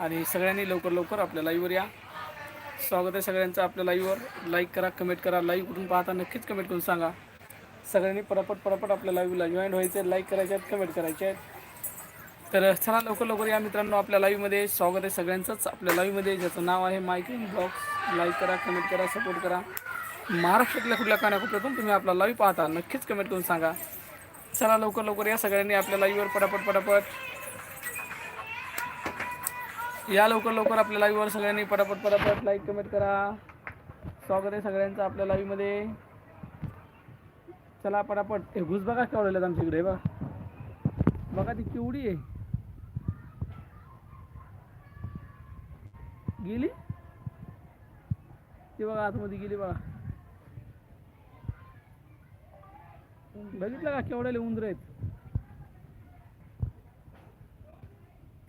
आणि सगळ्यांनी लवकर लवकर आपल्या लाईव्हवर या. स्वागत आहे सगळ्यांचं आपल्या लाईव्हवर लाईक करा कमेंट करा. लाईव्ह कुठून पाहता नक्कीच कमेंट करून सांगा. सगळ्यांनी पटापट पटापट आपल्या लाईव्हला जॉईन व्हायचे. लाईक करायचे आहेत कमेंट करायचे आहेत. तर चला लवकर लवकर या मित्रांनो आपल्या लाईव्हमध्ये स्वागत आहे सगळ्यांचंच आपल्या लाईव्हमध्ये ज्याचं नाव आहे मायकिंग ब्लॉग्स लाईक करा कमेंट करा सपोर्ट करा. महाराष्ट्रातल्या कुठल्या कानाकोपऱ्यातून तुम्ही आपला लाईव्ह पाहता नक्कीच कमेंट करून सांगा. चला लवकर लवकर या सगळ्यांनी आपल्या लाईव्हवर पटापट पटापट. या लवकर लवकर आपल्या लाईव्हवर सगळ्यांनी पटापट पटापट लाईक कमेंट करा. स्वागत आहे सगळ्यांचं आपल्या लाईव्हमध्ये चला पटापट. हे घुस बघा केवढं आमच्या इकडे बघा. बघा ती केवढी आहे. गेली? ती बघा आतमध्ये गेली बघा. बघितलं का केवढ्याले उंदर आहेत?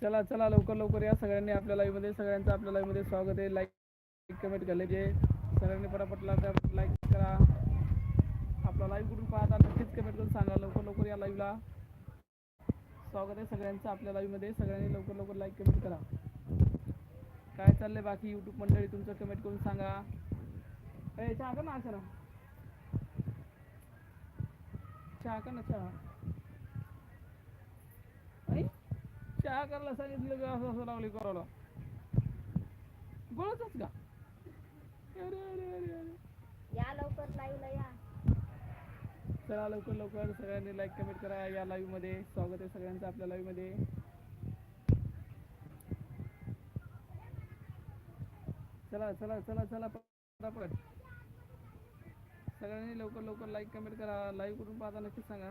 चला चला लवकर लवकर या सगळ्यांनी आपल्या live मध्ये. सगळ्यांचं आपल्या live मध्ये स्वागत आहे. लाईक कमेंट केले जे सगळ्यांनी पटापट लाईक करा. आपला लाईव्ह कुठून पाहता नक्कीच कमेंट करून सांगा. लवकर लवकर या लाईव्हला स्वागत आहे सगळ्यांचं आपल्या live मध्ये. सगळ्यांनी लवकर लवकर लाईक कमेंट करा. काय चाललंय बाकी यूट्यूब मंडळी? तुमचं कमेंट करून सांगा. चहा का ना चहा चहा का ना चहा ऐ? चहा करायला सांगितलं का असं असं लागली करायला गोळच का? अरे अरे अरे अरे या लवकर लाईव्हला या. चला लवकर लवकर. सगळ्यांनी लाईक कमेंट करा. या लाईव्हमध्ये स्वागत आहे सगळ्यांचं आपल्या लाईव्हमध्ये. चला चला चला चला पटापट. सगळ्यांनी लवकर लवकर लाईक कमेंट करा. लाईव्ह कुठून पाहता नक्कीच सांगा.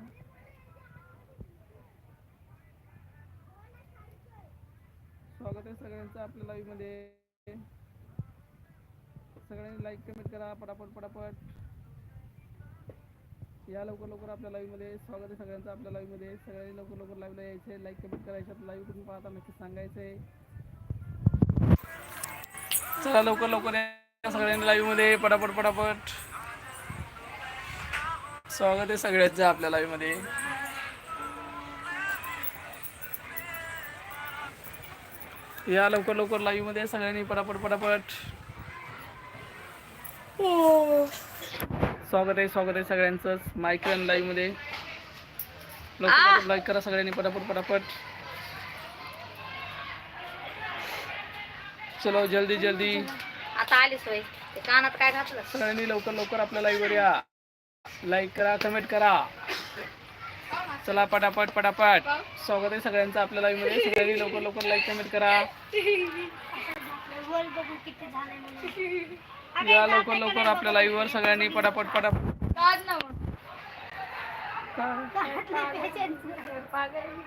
स्वागत आहे सगळ्यांचं आपल्या लाईव्हमध्ये सगळ्यांनी लाईक कमेंट करा पटापट पटापट. या लवकर लवकर आपल्या लाईव्हमध्ये स्वागत आहे सगळ्यांचं आपल्या लाईव्हमध्ये सगळ्यांनी लवकर लवकर लाईव्हला यायचे लाईक कमेंट करायचं लाईव्ह कुठून पाहता नक्की आहे चला लवकर लवकर या सगळ्यांनी लाईव्हमध्ये पटापट पटापट. स्वागत आहे सगळ्यांचं आपल्या लाईव्हमध्ये या लवकर लवकर लाईव्हमध्ये सगळ्यांनी पटापट पटापट. स्वागत आहे स्वागत आहे सगळ्यांचंच मायक्रन लाईव्हमध्ये. लवकर लाईक करा सगळ्यांनी पटापट पटापट. चलो जल्दी जल्दी. आता आलीच होय. ते कानात काय घातलं? सगळ्यांनी लवकर लवकर आपल्या लाईव्ह वर या. लाईक करा कमेंट करा. चला पटापट पटापट. स्वागत आहे सगळ्यांचं आपल्या लाईव्हमध्ये. सगळ्यांनी लवकर लवकर लाईक कमेंट करा. या लवकर लवकर आपल्या लाईव्ह वर सगळ्यांनी पटापट पटापट.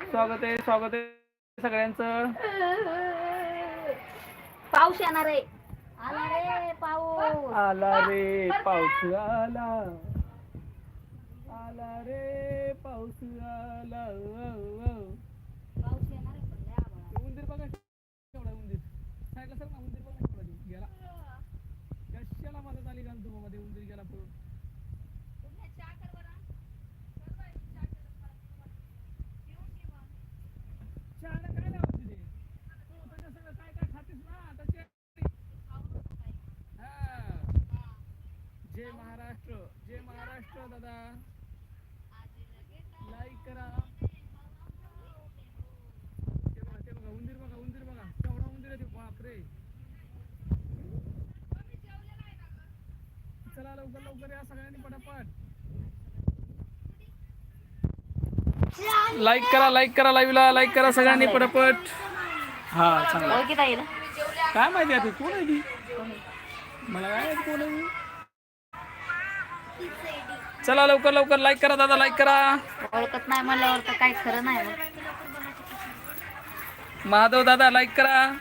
स्वागत आहे स्वागत आहे सगळ्यांचं. पाऊस येणार आहे. आला रे पाऊस. आला रे पाऊस आला. आला रे. पाऊस आला पाऊस येणार आहे. उंदीर बघा केवढा उंदीर. साईडला सर ना उंदीर बघा केवढा गेला. कशाला मदत आली का तुम्हाला मध्ये उंदीर गेला पळून? चहाला काय लावत तिथे. तू त्याच्या सगळं काय काय खातेस ना आता ते हा. जय महाराष्ट्र. जय महाराष्ट्र दादा लाईक करा ते बघा ते बघा उंदीर बघा उंदीर बघा केवढा उंदीर आहे ते बापरे चला लवकर लवकर या सगळ्यांनी पटापट. लाईक करा लाईक करा लाईव्हला लाईक करा सगळ्यांनी पटापट. हा चांगला. ओळखीता काय माहिती आता कोण आहे ती? मला काय माहिती कोण आहे? चला लवकर लवकर लाईक करा दादा लाईक करा. ओळखत नाही म्हणल्यावर तर काही खरं नाही महादेव दादा लाईक करा.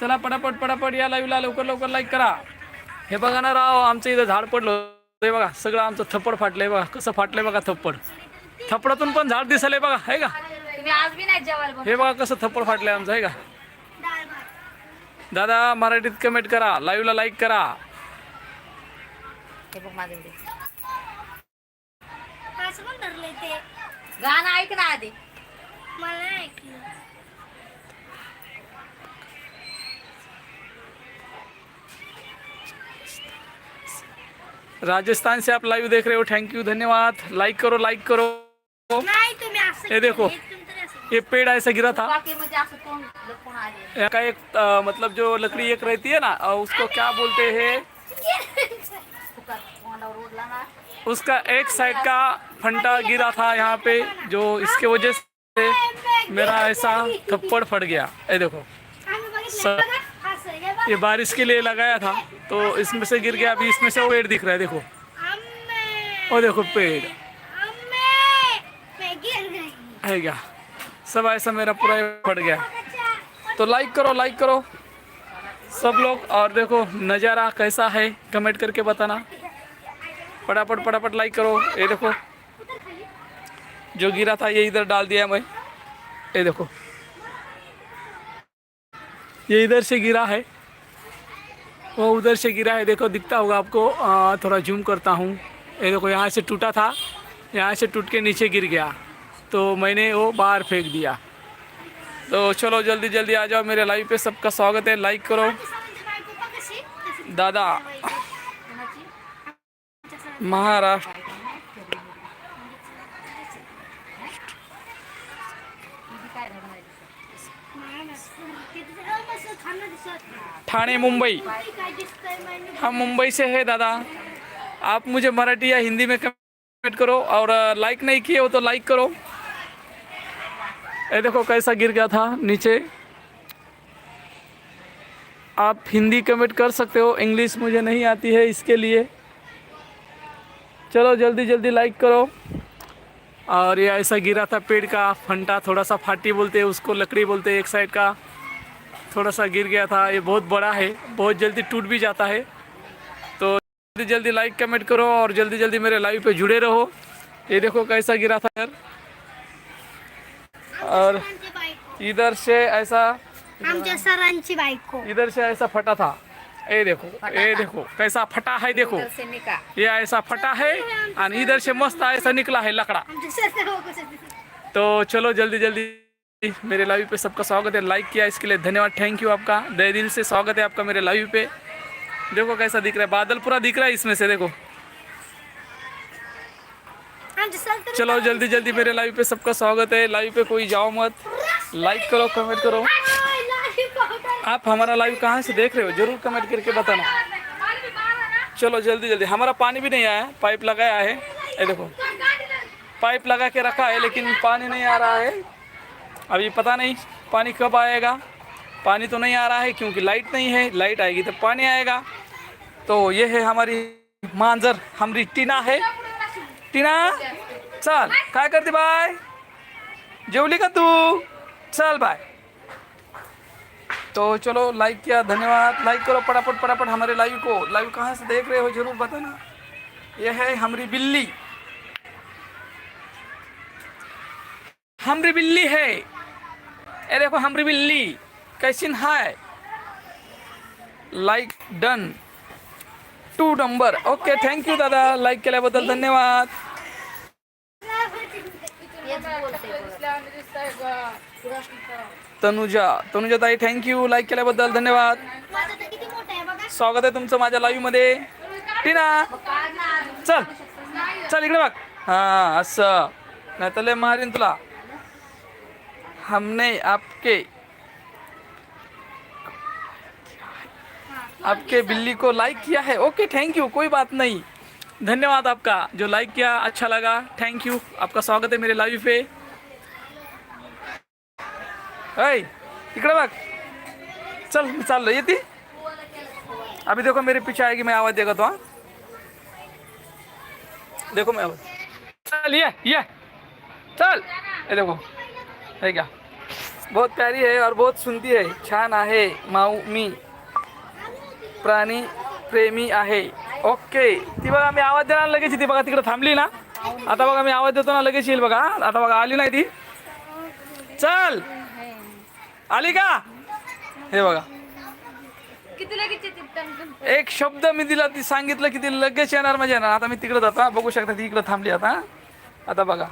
चला पटापट पटापट या लाईव्हला लवकर लवकर लाईक करा. हे बघा ना राव आमचं इथं झाड पडलं हे बघा सगळं आमचं थप्पड फाटलंय बघा. कसं फाटलंय बघा थप्पड. थप्पडातून पण झाड दिसलंय बघा आहे का? तुम्ही आज बी नाही जेवायला बघ हे बघा कसं थप्पड फाटलंय आमचं आहे का? दादा मराठीत कमेंट करा. लाईव्हला लाईक करा. हे गाणं ऐक ना आधी. मला ऐकलं. राजस्थान से आप लाइव देख रहे हो थैंक यू धन्यवाद लाइक करो लाइक करो ये देखो. ये पेड़ ऐसा गिरा था का एक अ, मतलब जो लकड़ी एक रहती है ना उसको क्या बोलते हैं उसका एक साइड का फंटा गिरा था यहाँ पे जो इसके वजह से मेरा ऐसा थप्पड़ फट गया ये देखो आम्ही ये बारिश के लिए लगाया था तो इसमें से गिर गया अभी इसमें से पेड़ दिख रहा है देखो। वो देखो पेड़. है क्या? सब ऐसा मेरा पूरा फट गया। तो लाइक करो लाइक करो। सब लोग और देखो नज़ारा कैसा है कमेंट करके बताना। फटाफट फटाफट लाइक करो। ये देखो जो गिरा था ये इधर डाल दिया मैं। ये देखो। ये इधर से गिरा है। वो उधर से गिरा है। देखो दिखता होगा आपको। आ, थोड़ा जूम करता हूँ। ये देखो यहाँ से टूटा था। यहाँ से टूट के नीचे गिर गया। तो मैंने वो बाहर फेंक दिया। तो चलो जल्दी जल्दी आ जाओ मेरे लाइव पे। सबका स्वागत है। लाइक करो। दादा. महाराष्ट्र नाही ना, तिथे सगळं मस्त खाणं दिसत. ठाणे मुंबई। हम मुंबई से है, दादा। आप मुझे मराठी या हिंदी में कमेंट करो और लाइक नहीं किए हो तो लाइक करो। ये देखो कैसा गिर गया था नीचे। आप हिंदी कमेंट कर सकते हो, इंग्लिश मुझे नहीं आती है इसके लिए। चलो जल्दी जल्दी लाइक करो। और ये ऐसा गिरा था पेड़ का फंटा थोड़ा सा फाटी बोलते हैं उसको लकड़ी बोलते हैं एक साइड का। थोड़ा सा गिर गया था ये बहुत बड़ा है बहुत जल्दी टूट भी जाता है। तो जल्दी जल्दी लाइक कमेंट करो और जल्दी जल्दी मेरे लाइव पे जुड़े रहो। ये देखो कैसा गिरा था यार। और इधर से ऐसा इधर से ऐसा फटा था। ये देखो ये देखो कैसा फटा है देखो। ये ऐसा फटा है और इधर से मस्त ऐसा निकला है लकड़ा. तो चलो जल्दी जल्दी मेरे लाइव पे सबका स्वागत है। लाइक किया इसके लिए धन्यवाद। थैंक यू आपका। दे दिल से स्वागत है आपका मेरे लाइव पे। देखो कैसा दिख रहा है। बादल पूरा दिख रहा है इसमें से देखो। चलो जल्दी जल्दी मेरे लाइव पे सबका स्वागत है। लाइव पे कोई जाओ मत। लाइक करो कमेंट करो. आप हमारा लाइव कहाँ से देख रहे हो? ज़रूर कमेंट करके बताना। चलो, जल्दी जल्दी। हमारा पानी भी नहीं आया। पाइप लगाया है। ये देखो। पाइप लगा के रखा है, लेकिन पानी नहीं आ रहा है। अभी पता नहीं पानी कब आएगा। पानी तो नहीं आ रहा है क्योंकि लाइट नहीं है। लाइट आएगी तो पानी आएगा। तो ये है हमारी मांजर, हमारी टीना है। टीना, चल। काय करते बाय जेवली का तू? चल बाय तो चलो लाइक किया धन्यवाद लाइक करो पटापट पटापट हमारे लाइव को लाइव कहाँ से देख रहे हो ज़रूर बताना यह है हमारी बिल्ली हमारी बिल्ली है ये देखो हमारी बिल्ली कैसी है like done two number okay thank you दादा लाईक केल्याबद्दल धन्यवाद हेच बोलते. तनुजा तनुजा ताई थँक्यू लाईक केल्याबद्दल धन्यवाद. स्वागत आहे तुमचं माझ्या लाईव्ह मध्ये. टीना, चल चल इकडे बघ. हा, असं. नाही तर मारीन तुला. हमने आपके आपके बिल्ली को लाइक किया है. ओके थैंक यू कोई बात नहीं. धन्यवाद आपका. जो लाइक किया अच्छा लगा. थैंक यू आपका स्वागत है मेरे लाइव पे. ऐ इकडे बघ. चल, मी चाललो येते? अभी देखो, मेरे पीछे आएगी, मैं आवाज़ देगा तो हाँ? देखो, मैं आवाज़ चल, ये ये। चल। ये देखो। है क्या? बहुत प्यारी है और बहुत सुनती है। छान आहे, माऊ, मी। प्राणी, प्रेमी आहे। ओके। ती बघा, मी आवाज़ देणार लगेच ती बघा, तिकडे थांबली ना. आता बघा, मी आवाज़ देतो ना, लगेच येईल बघा. आता बघा, आली नाही ती. चल! आली का? हे बघा. एक शब्द मी दिला ती सांगितलं की ती लगेच येणार म्हणजे येणार. आता मी तिकडे जातो. बघू शकता ती इकडे थांबली आता आता बघा.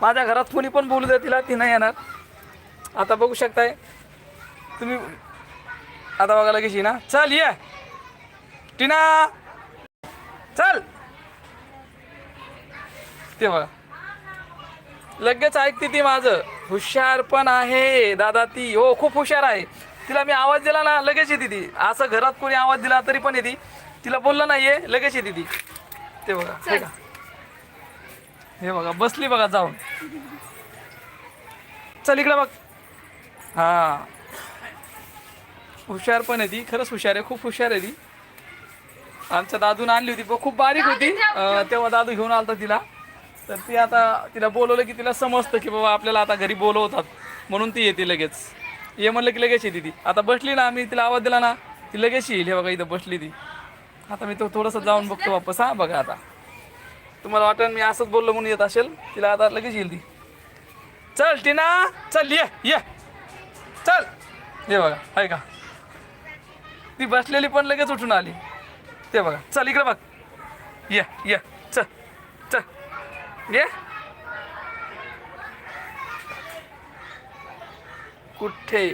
माझ्या घरात कोणी पण बोलू द्या तिला ती नाही येणार. आता बघू शकताय. तुम्ही आता बघा लगेच ना. चल ये. टीना. चल. ते बघा. लगेच ऐकते ती माझं. हुशार पण आहे दादा ती. हो खूप हुशार आहे. तिला मी आवाज दिला ना लगेच येते ती. असं घरात कोणी आवाज दिला तरी पण येते. तिला बोललं नाहीये लगेच येते ती. ते बघा हे का हे बघा बसली बघा जाऊन. चल इकडे बघ. हा. हुशार पण आहे ती. खरंच हुशार आहे खूप हुशार आहे ती. आमच्या दादून आणली होती पण खूप बारीक होती. तेव्हा दादू घेऊन आलता तिला. तर ती आता तिला बोलवलं की तिला समजतं की बाबा आपल्याला आता घरी बोलवतात. म्हणून ती येते लगेच. ये म्हणलं की लगेच येते ती. आता बसली ना आम्ही तिला आवाज दिला ना ती लगेच येईल. हे बघा इथं बसली ती. आता मी तो थोडंसं जाऊन बघतो वापस. हा बघा आता. तुम्हाला वाटेल मी असंच बोललो म्हणून येत असेल तिला आता लगेच येईल ती. चल टीना. चल ये ये. चल. ये बघा आहे का? ती बसलेली पण लगेच उठून आली. ते बघा. चल इकडे बघ. ये ये. ये। कुठे?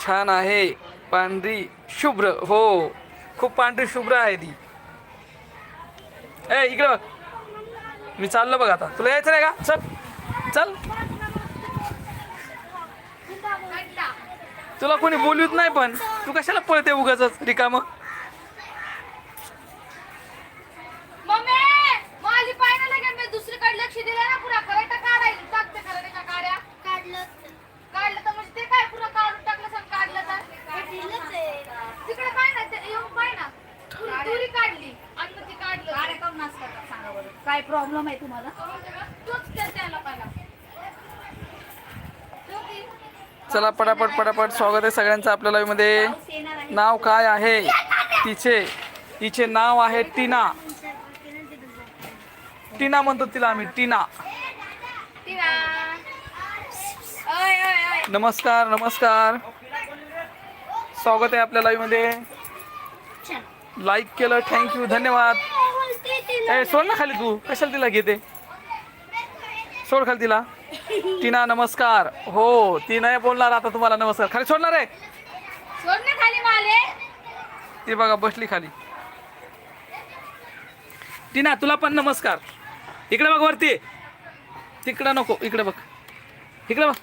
छान आहे. पांढरी शुभ्र हो. खूप पांढरी शुभ्र आहे ती. ए इकडं मी चाललो बघ आता. तुला यायचं नाही का? चल. चल. तुला कोणी बोलूच नाही पण. तू कशाला पळते उगाच रिकाम मम्मी माझी पाय ना लागेल मी दुसरीकडे लक्ष दिलं ना पुरा करेक्ट काढायला टाकते खरं त्याच्या काड्या काढलं काढलं तर म्हणजे ते काय पुरा काढून टाकलं सांग काढलं तर दिलंच आहे तिकडे काय ना ते येऊन पाय ना पुरी दुरी काढली आणि मग ती काढलं गाड्या काढून नाच करतात सांगा बरं काय प्रॉब्लेम आहे तुम्हाला तोच त्या त्या लोकांना तो ती चला पटापट पटापट. स्वागत आहे सगळ्यांचं आपल्या live मध्ये. पाऊस येणार आहे नाव काय आहे? तिचे. तिचे नाव आहे टीना. टीना म्हणतो तिला आम्ही टीना. नमस्कार नमस्कार. स्वागत आहे आपल्या लाईव्हमध्ये. लाईक केलं थँक्यू धन्यवाद. ए सोड ना खाली तू. कशाला तिला घेते? सोड खाली तिला. टीना नमस्कार. हो ती नाही बोलणार आता तुम्हाला नमस्कार. खाली सोडणार आहे ती बघा बसली खाली. टीना तुला पण नमस्कार. इकडे बघ वरती. तिकडं नको इकडे बघ. इकडे बघ.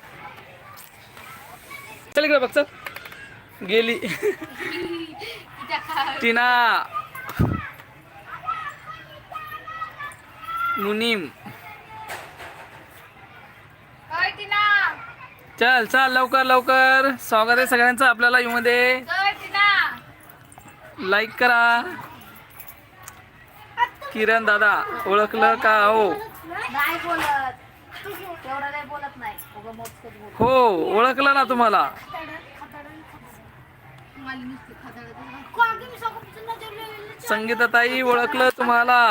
चल इकडे बघ चल. गेली. टीना. मुनीम ओय टीना चल चल लवकर लवकर. स्वागत आहे सगळ्यांचं आपल्या लाईव्हमध्ये लाईक करा. किरण दादा ओळखलं का? हो. हो ओळखलं ना तुम्हाला. संगीताताई ओळखलं तुम्हाला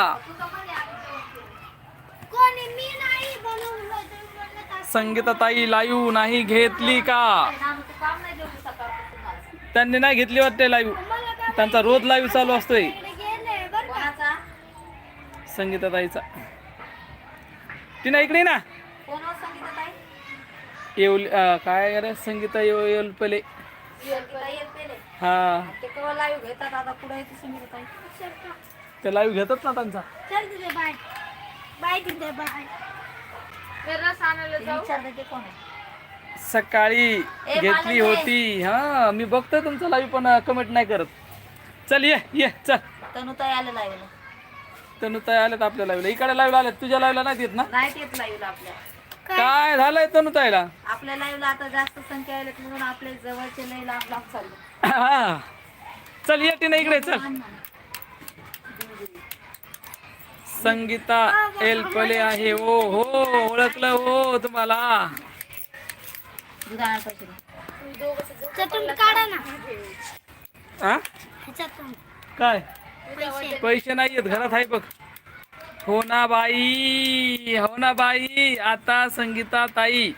कोणी मी नाही बनवलं संगीताताई लाईव्ह नाही घेतली का? त्यांनी नाही घेतली वाटते लाईव्ह. त्यांचा रोज लाईव्ह चालू असतोय. संगीताताईचा. ती इकडे ना. कोणावर येऊल काय रे? संगीता येऊ येऊल पहिले. हा. ते लाईव्ह घेतात ते लाईव्ह घेतात ना त्यांचा रस आणायला जाऊ. ते कोण आहे? सकाळी घेतली होती. हा मी बघतोय तुमचं लाईव्ह पण कमेंट नाही करत. चल ये ये चल. तनुताई आले लाईव्हला तनुताई आल्यात आपल्या लाईव्हला इकडे लाईव्ह आल्यात. तुझ्या लाईव्हला नाही येत ना? नाही येत लाईव्हला आपल्या. काय? झालंय तनुताईला? आपल्या लाईव्हला आता जास्त संख्या आल्यात म्हणून आपले जवळचे लई लांब लांब चालले. हा. चल येते ना इकडे चल. संगीता एलपले आहे. ओ हो ओळखलं हो तुम्हाला. दूध हा काय? पैसे. नाही येत घरात आहे बघ. हो ना बाई. हो ना बाई. आता संगीता ताई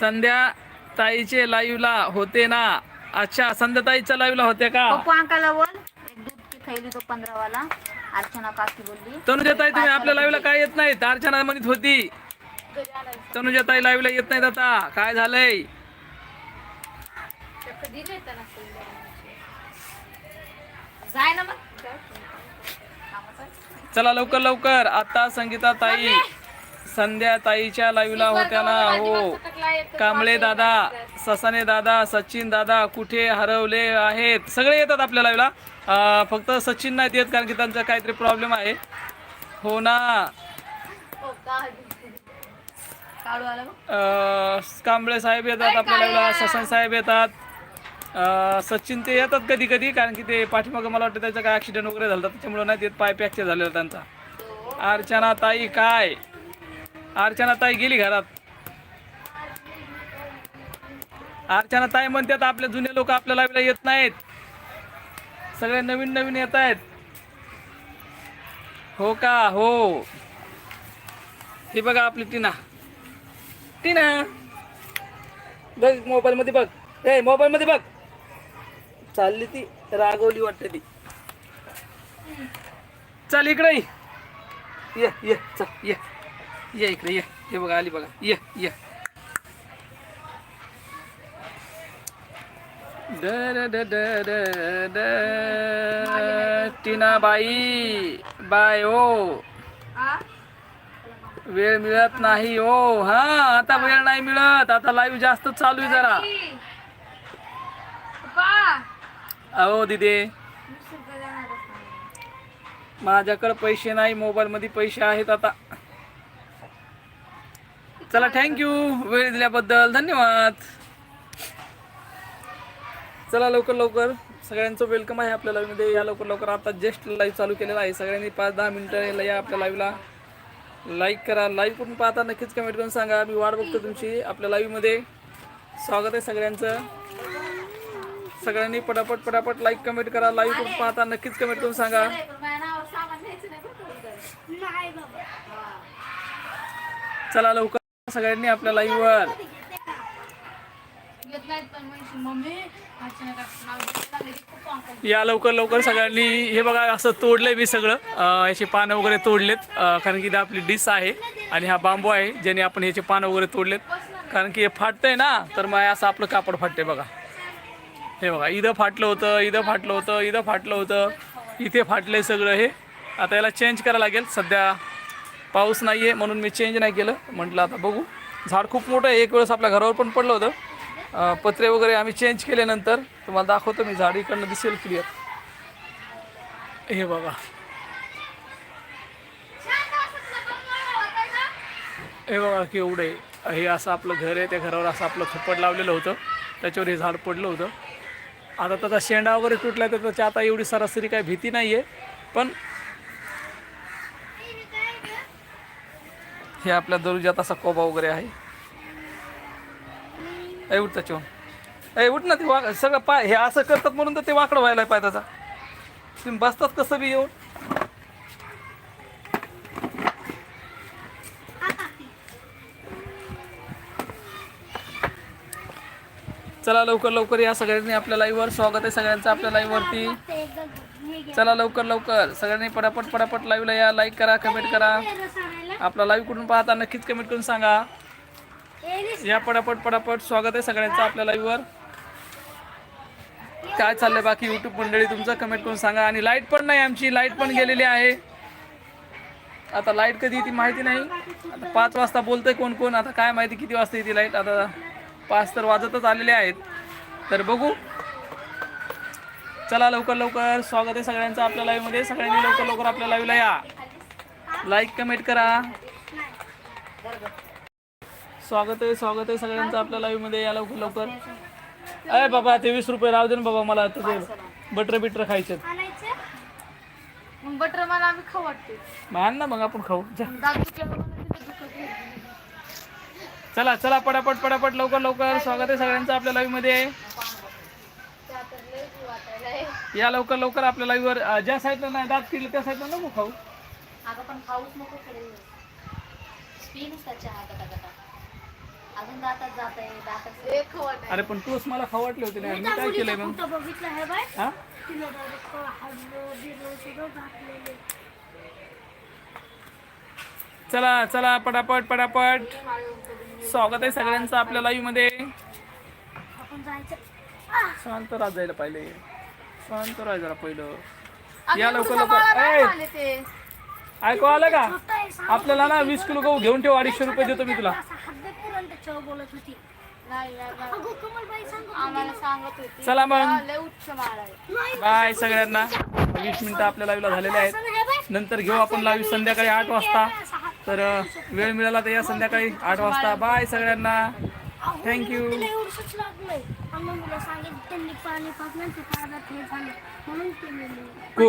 संध्या ताईचे लाईव्हला होते ना. अच्छा संध्या ताईच्या लाईव्हला होते का? पप्पू अंकाला बोल. एक दूधची थैली तो पंधरा वाला अर्चना काकी बोलली. तनुजा ताई तुम्ही आपल्या लाईव्हला काय येत नाही? अर्चना म्हणत होती. तनुजा ताई लाईव्हला येत नाहीत आता. काय झालंय? जाय ना मग. चला लवकर लवकर. आता संगीता ताई संध्या ताईच्या लाईव्हला होत्या ना हो. कांबळे दादा ससाने दादा सचिन दादा कुठे हरवले आहेत? सगळे येतात आपल्या लाईव्हला. फक्त सचिन नाहीत येत कारण की त्यांचा काहीतरी प्रॉब्लेम आहे. हो ना. अं, कांबळे साहेब येतात आपल्या लाईव्हला ससन साहेब येतात. सचिन ते येतात कधी कधी कारण की ते पाठीमागं मला वाटतं त्याचा काय ॲक्सिडेंट वगैरे झाला त्याच्यामुळे नाही येत. पाय फ्रॅक्चर झालेला त्यांचा. अर्चना ताई काय? अर्चना ताई गेली घरात. अर्चना ताई म्हणतात आपले जुने लोक आपल्या लाईव्हला येत नाहीत. सगळे नवीन नवीन येत आहेत. हो का? हो. ही बघा आपली टीना. टीना. बघ मोबाईल मध्ये बघ. ए मोबाईल मध्ये बघ. चालली ती रागवली वाटते ती. चल इकडे ये ये चल ये. ये इकडे ये. हे बघा आली बघा. ये ये. ड टीना बाई बाय ओ. वेळ मिळत नाही ओ. हा आता वेळ नाही मिळत. आता लाईव्ह जास्त चालू आहे जरा. अहो दिदे. माझ्याकडे पैसे नाही मोबाईल मध्ये पैसे आहेत आता. चला थँक्यू वेळ दिल्याबद्दल धन्यवाद. चला लवकर लवकर. सगळ्यांचं वेलकम आहे आपल्या लाईव्हमध्ये या लवकर लवकर. आता जस्ट लाईव्ह चालू केलेला आहे. सगळ्यांनी पाच दहा मिनटं या आपल्या लाईव्हला लाईक करा. लाईव्ह करून पाहता नक्कीच कमेंट करून सांगा. मी वाट बघतो तुमची आपल्या लाईव्हमध्ये स्वागत आहे सगळ्यांचं. सगळ्यांनी पटापट पटापट लाईक कमेंट करा. लाईव्ह करून पाहता नक्कीच कमेंट करून सांगा. चला लवकर. सगळ्यांनी आपल्या लाईव्हवर या लवकर लवकर सगळ्यांनी हे बघा असं तोडलंय मी सगळं. याचे याची पानं वगैरे तोडलेत. कारण की आपली डिश आहे आणि हा बांबू आहे ज्याने आपण याचे पानं वगैरे तोडलेत. कारण की हे फाटतंय ना तर मग असं आपलं कापड फाटतंय बघा. हे बघा इथं फाटलं होतं इथं फाटलं होतं इथं फाटलं होतं. इथे फाटलंय सगळं हे. आता याला चेंज करायला लागेल. सध्या पाऊस नाही आहे म्हणून मी चेंज नाही केलं. म्हटलं आता बघू. झाड खूप मोठं आहे. एक वेळेस आपल्या घरावर पण पडलं होतं. पत्रे वगैरे आम्ही चेंज केल्यानंतर तुम्हाला दाखवतो मी झाड इकडनं दिसेल क्लिअर हे बघा. हे बघा केवढं आहे. हे असं आपलं घर आहे. त्या घरावर असं आपलं थप्पड लावलेलं होतं. त्याच्यावर हे झाड पडलं होतं. आता त्याचा शेंडा वगैरे तुटला तर त्याची आता एवढी सरासरी काही भीती नाही आहे पण हे आपल्या दरुजात असा कोबा वगैरे आहे. ऐ उठ त्याच्यावर. ऐ उठ ना ते वाक सगळं पाय हे असं करतात म्हणून तर ते वाकडं व्हायला पाय त्याचा. तुम्ही बसतात कसं बी येऊन? चला लवकर लवकर या सगळ्यांनी आपल्या लाईव्हवर स्वागत आहे सगळ्यांचं आपल्या लाईव्हवरती चला लवकर लवकर. सगळ्यांनी पटापट पटापट लाईव्हला या. लाईक करा कमेंट करा. आपला लाईव्ह कुठून पाहता नक्कीच कमेंट करून सांगा. या पटापट पटापट स्वागत आहे सगळ्यांचं आपल्या लाईव्हवर काय चाललंय बाकी युट्यूब मंडळी? तुमचं कमेंट करून सांगा. आणि लाइट पण नाही आमची. लाइट पण गेलेली आहे. आता लाइट कधी येते माहिती नाही. आता पाच वाजता बोलतंय कोण कोण? आता काय माहिती किती वाजता येते लाइट आता पाच तर वाजतच आलेले आहेत. तर बघू. चला लवकर लवकर. स्वागत आहे सगळ्यांचं आपल्या लाईव्हमध्ये सगळ्यांनी लवकर लवकर आपल्या लाईव्हला या. लाईक कमेंट करा. स्वागत आहे स्वागत आहे सगळ्यांचं आपल्या लाईव्हमध्ये या लवकर लवकर. अय बाबा ते वीस रुपये राहू दे ना बाबा मला तुझे बटर बिटर खायचे बटर मला आम्ही खाऊ वाटते. आण ना मग आपण खाऊ. चला चला पटापट पटापट लवकर लवकर. स्वागत आहे सगळ्यांचं आपल्या लाईव्हमध्ये. या लवकर लवकर आपल्या लाईव्ह वर. ज्या साईडला नाही दात केली त्या साईडला नको खाऊ. अगं पण खाऊच नको खडे पी नुसता चहा गटा गटा. अजून दातात जात आहे दातात लय खाऊ वाटायला. अरे पण तूच मला खाऊ वाटले होते ना. मी काय केलंय मग? हा चला चला पटापट पटापट. स्वागत आहे सगळ्यांचं आपल्या लाईव्हमध्ये. शांत राहत जायला पाहिजे शांत राहा जरा पहिलं. या लवकर लवकर. नाही ए! आले ते. ऐकू आलं का? आपल्याला ना वीस किलो गहू घेऊन ठेव अडीचशे रुपये देतो मी तुला. चला मग. बाय सगळ्यांना. वीस मिनिटं आपल्या लाईव्हला झालेले आहेत. नंतर घेऊ आपण लाईव्ह संध्याकाळी आठ वाजता. तर वेळ मिळाला तर या संध्याकाळी आठ वाजता. बाय सगळ्यांना. थँक्यू. कोण?